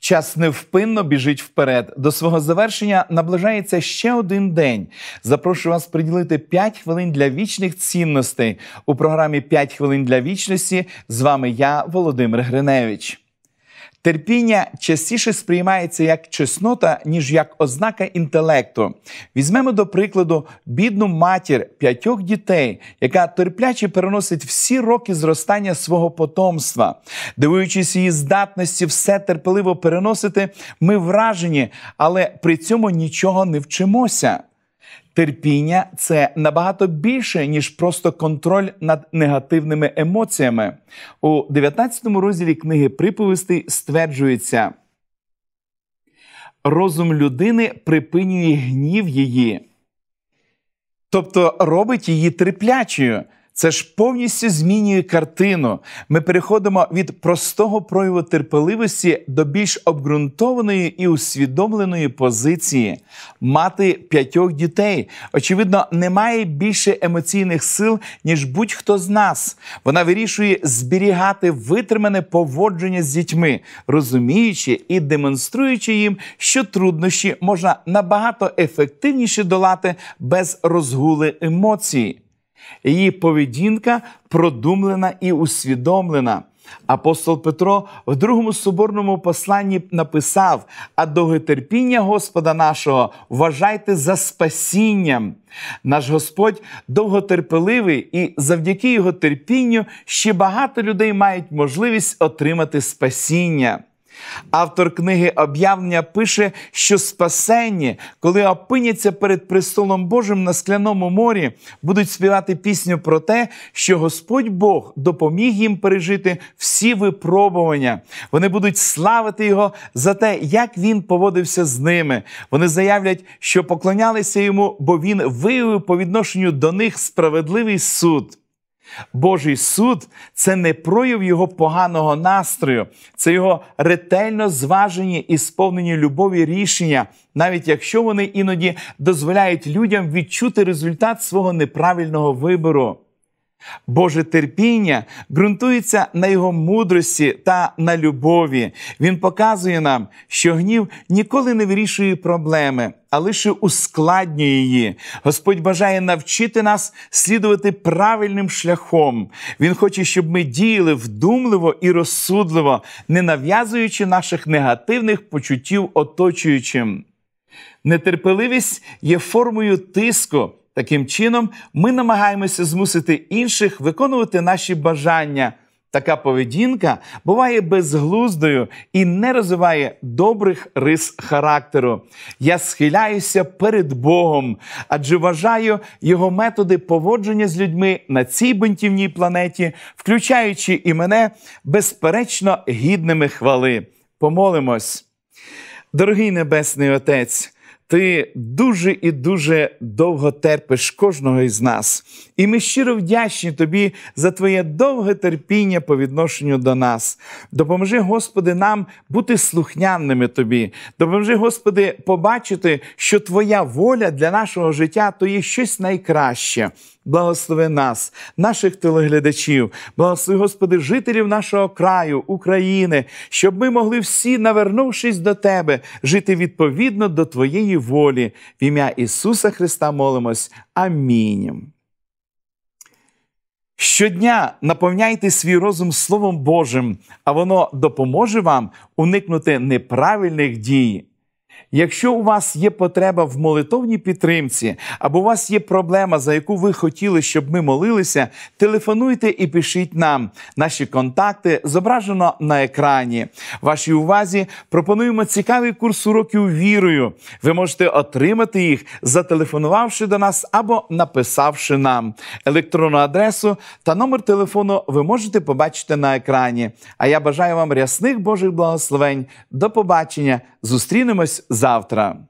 Час невпинно біжить вперед. До свого завершення наближається ще один день. Запрошую вас приділити 5 хвилин для вічних цінностей у програмі «5 хвилин для вічності. З вами я, Володимир Гриневич. Терпіння частіше сприймається як чеснота, ніж як ознака інтелекту. Візьмемо до прикладу бідну матір п'ятьох дітей, яка терпляче переносить всі роки зростання свого потомства. Дивуючись її здатності все терпеливо переносити, ми вражені, але при цьому нічого не вчимося. Терпіння це набагато більше, ніж просто контроль над негативними емоціями. У 19 розділі книги приповістей стверджується: розум людини припинює гнів її, тобто робить її терплячою. Це ж повністю змінює картину. Ми переходимо від простого прояву терпеливості до більш обґрунтованої і усвідомленої позиції. Мати п'ятьох дітей, очевидно, не має більше емоційних сил, ніж будь-хто з нас. Вона вирішує зберігати витримане поводження з дітьми, розуміючи і демонструючи їм, що труднощі можна набагато ефективніше долати без розгули емоцій. Її поведінка продумлена і усвідомлена. Апостол Петро в другому соборному посланні написав: а довготерпіння Господа нашого вважайте за спасінням. Наш Господь довготерпеливий, і завдяки його терпінню ще багато людей мають можливість отримати спасіння. Автор книги об'явлення пише, що спасенні, коли опиняться перед престолом Божим на скляному морі, будуть співати пісню про те, що Господь Бог допоміг їм пережити всі випробування. Вони будуть славити Його за те, як він поводився з ними. Вони заявлять, що поклонялися йому, бо він виявив по відношенню до них справедливий суд. Божий суд це не прояв його поганого настрою, це його ретельно зважені і сповнені любові рішення, навіть якщо вони іноді дозволяють людям відчути результат свого неправильного вибору. Боже терпіння ґрунтується на його мудрості та на любові. Він показує нам, що гнів ніколи не вирішує проблеми, а лише ускладнює її. Господь бажає навчити нас слідувати правильним шляхом. Він хоче, щоб ми діяли вдумливо і розсудливо, не нав'язуючи наших негативних почуттів оточуючим. Нетерпеливість є формою тиску. Таким чином, ми намагаємося змусити інших виконувати наші бажання. Така поведінка буває безглуздою і не розвиває добрих рис характеру. Я схиляюся перед Богом, адже вважаю його методи поводження з людьми на цій бунтівній планеті, включаючи і мене, безперечно, гідними хвали. Помолимось. Дорогий Небесний Отець. Ти дуже і дуже довго терпиш кожного із нас. І ми щиро вдячні Тобі за Твоє довге терпіння по відношенню до нас. Допоможи, Господи, нам бути слухняними Тобі. Допоможи, Господи, побачити, що Твоя воля для нашого життя то є щось найкраще. Благослови нас, наших телеглядачів, благослови, Господи, жителів нашого краю, України, щоб ми могли всі, навернувшись до Тебе, жити відповідно до Твоєї волі. В ім'я Ісуса Христа молимось. Амінь. Щодня наповняйте свій розум Словом Божим, а воно допоможе вам уникнути неправильних дій. Якщо у вас є потреба в молитовній підтримці, або у вас є проблема, за яку ви хотіли, щоб ми молилися, телефонуйте і пишіть нам. Наші контакти зображено на екрані. Вашій увазі пропонуємо цікавий курс уроків вірою. Ви можете отримати їх, зателефонувавши до нас або написавши нам. Електронну адресу та номер телефону ви можете побачити на екрані. А я бажаю вам рясних Божих благословень. До побачення! Зустрінемось завтра.